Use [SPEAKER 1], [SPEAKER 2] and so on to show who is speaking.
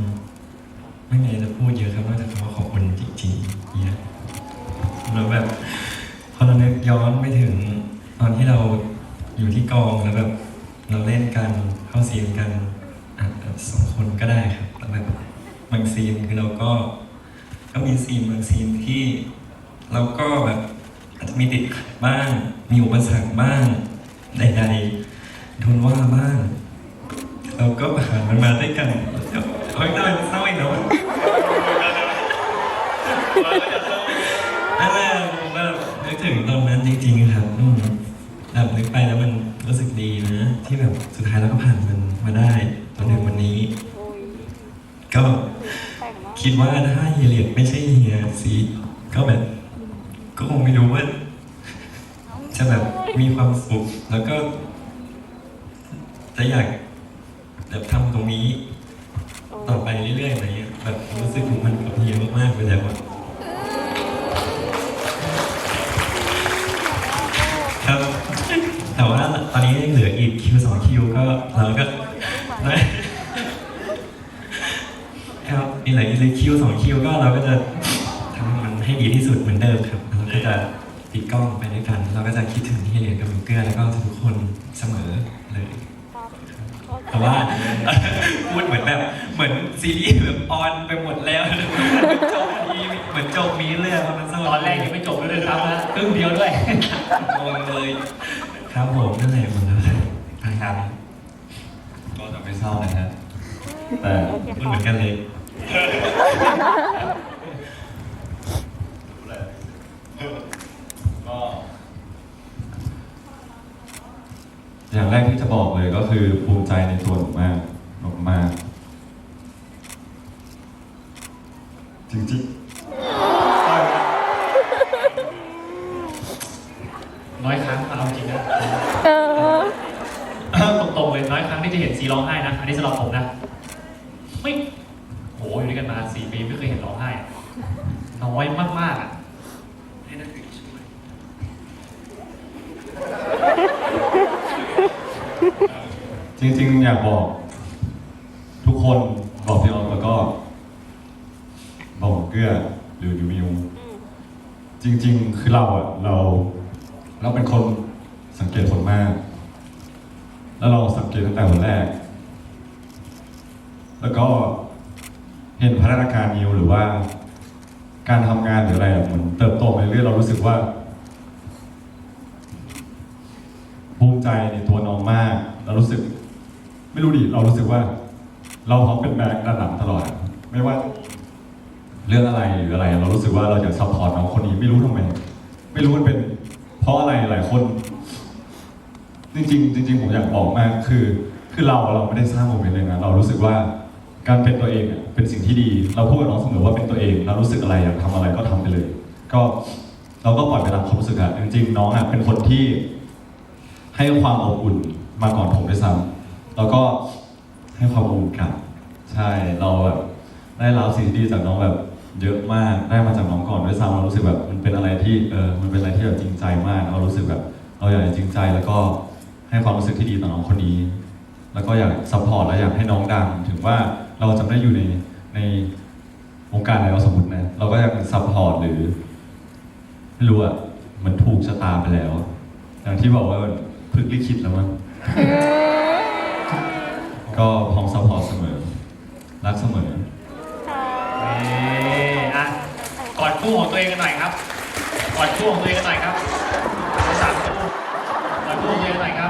[SPEAKER 1] มไม่มีอะไรจะพูดเยอะครับนอกจากคำว่าขอบคุณจริงๆเนี่ยแล้วแบบพอเรานึกย้อนไปถึงตอนที่เราอยู่ที่กองแล้วแบบเราเล่นกันเข้าซีนกันอะสองคนก็ได้ครับแล้วแบบบางซีนคือเราก็ ก็มีซีนบางซีนที่เราก็แบบอาจจะมีติดขัดบ้าง มีอุปสรรคบ้างใดๆโดนว่าบ้าง เราก็ผ่านมันมาด้วยกันเดี๋ยวเฮ้ยได้เศร้าอีกแล้วนั่นแหละผมแบบนึกถึงตอนนั้นจริงๆครับอืมแบบนึกไปแล้วมันรู้สึกดีนะ ที่แบบสุดท้ายเราก็ผ่านมันมาได้จนถึงวันนี้ ก็คิดว่าถ้าเฮียเหลียดไม่ใช่เฮียซีก็แบบ ก็คงไม่รู้ว่า จะแบบมีความสุขแล้วก็ จะอยากแบบทำตรงนี้ ต่อไปเรื่อยๆอะไรเงี้ยแบบรู้สึกมันกับเฮียมากๆไปแล้วอะ ต่ว่าตอนนี้ยังเหลืออีกคิวสองคิวก็เราก็ได้ครับมีหลายอีกคิวสองคิวก็เราก็จะทำมันให้ดีที่สุดเหมือนเดิมครับเราก็จะปิดกล้องไปด้วยกัน เราก็จะคิดถึงที่เรียนกับหนูเกลือแล้วก็ทุกคนเสมอเลยแต่ว่าพูดเหมือนแบบเหมือนซีรีส์แบบออนไปหมดแล้วจบมีเหมือนจบมีเรื่องมัน
[SPEAKER 2] ตอนแรกยังไม่จบเลยด้วยซ้ำนะครึ่งเดียวด้วย
[SPEAKER 1] งงเลย ครับผมนั่นแหละหมดแล้วครับ
[SPEAKER 2] ครับ
[SPEAKER 3] ก็จะไม่เศร้านะฮะแต่
[SPEAKER 1] พูดเหมือนกันเลย
[SPEAKER 3] ก็อย่างแรกที่จะบอกเลยก็คือภูมิใจในตัวหนูมากหนูมาก จริง
[SPEAKER 2] น้อยครั้งเอาจริงนะ รงๆเลยน้อยครั้งที่จะเห็นซีร้องไห้นะอันนี้สำหรับผมนะไม่โหอยู่ด้วยกันมาสี่ปีไม่เคยเห็นร้องไห้น้อยมากๆอะ
[SPEAKER 1] ให้นักศึกช่วย
[SPEAKER 3] ๆจริงๆ อยากบอก ทุกคนบอกพี่ออฟแล้วก็ บอกเกื้อหรือดิวมิวจริง ๆ คือเราอะเรา เราเป็นคนสังเกตผลมาก แล้วเราสังเกตตั้งแต่วันแรก แล้วก็เห็นพัฒนาการนิวหรือว่า การทำงานหรืออะไรเหมือนเติบโตไปเรื่อยเรารู้สึกว่าภูมิใจในตัวน้องมาก เรารู้สึก ไม่รู้ดิเรารู้สึกว่า เราพร้อมเป็นแบกด้านหลังตลอด ไม่ว่า เรื่องอะไรหรืออะไร เรารู้สึกว่าเราอยากซัพพอร์ตน้องคนนี้ไม่รู้ทำไมไม่รู้มันเป็น เพราะอะไรหลายคน จริงๆจริงๆผมอยากบอกมากคือคือเราเราไม่ได้สร้างโมเมนต์เลยนะเรารู้สึกว่าการเป็นตัวเองอะเป็นสิ่งที่ดี เราพูดกับน้องเสมอว่าเป็นตัวเองเรารู้สึกอะไรอยากทำอะไรก็ทำไปเลย ก็เราก็ปล่อยไปตามความรู้สึกอะจริงๆน้องอะเป็นคนที่ให้ความอบอุ่นมาก่อนผมด้วยซ้ำแล้วก็ให้ความอบอุ่นกลับ ใช่เราแบบได้รับสิ่งที่ดีจากน้องแบบเยอะมากได้มาจากน้องก่อนด้วยซ้ำเรารู้สึกแบบมันเป็นอะไรที่เออมันเป็นอะไรที่แบบจริงใจมาก เรารู้สึกแบบเราอยากจะจริงใจแล้วก็ ให้ความรู้สึกที่ดีต่อน้องคนนี้ แล้วก็อยากซัพพอร์ตและอยากให้น้องดัง ถึงว่าเราจะไม่ได้อยู่ในในวงการอะไรเราสมมตินะ เราก็อยากซัพพอร์ตหรือ ไม่รู้อะมันถูกชะตาไปแล้ว อย่างที่บอกว่าพลึกลิขิตแล้วมั้งก็พร้อมซัพพอร์ตเสมอ รักเสมอ
[SPEAKER 2] นี่อะกอดคู่ของตัวเองกันหน่อยครับกอดคู่ของตัวเองกันหน่อยครับสามคู่กอดคู่ของตัวเองกันหน่อยครับ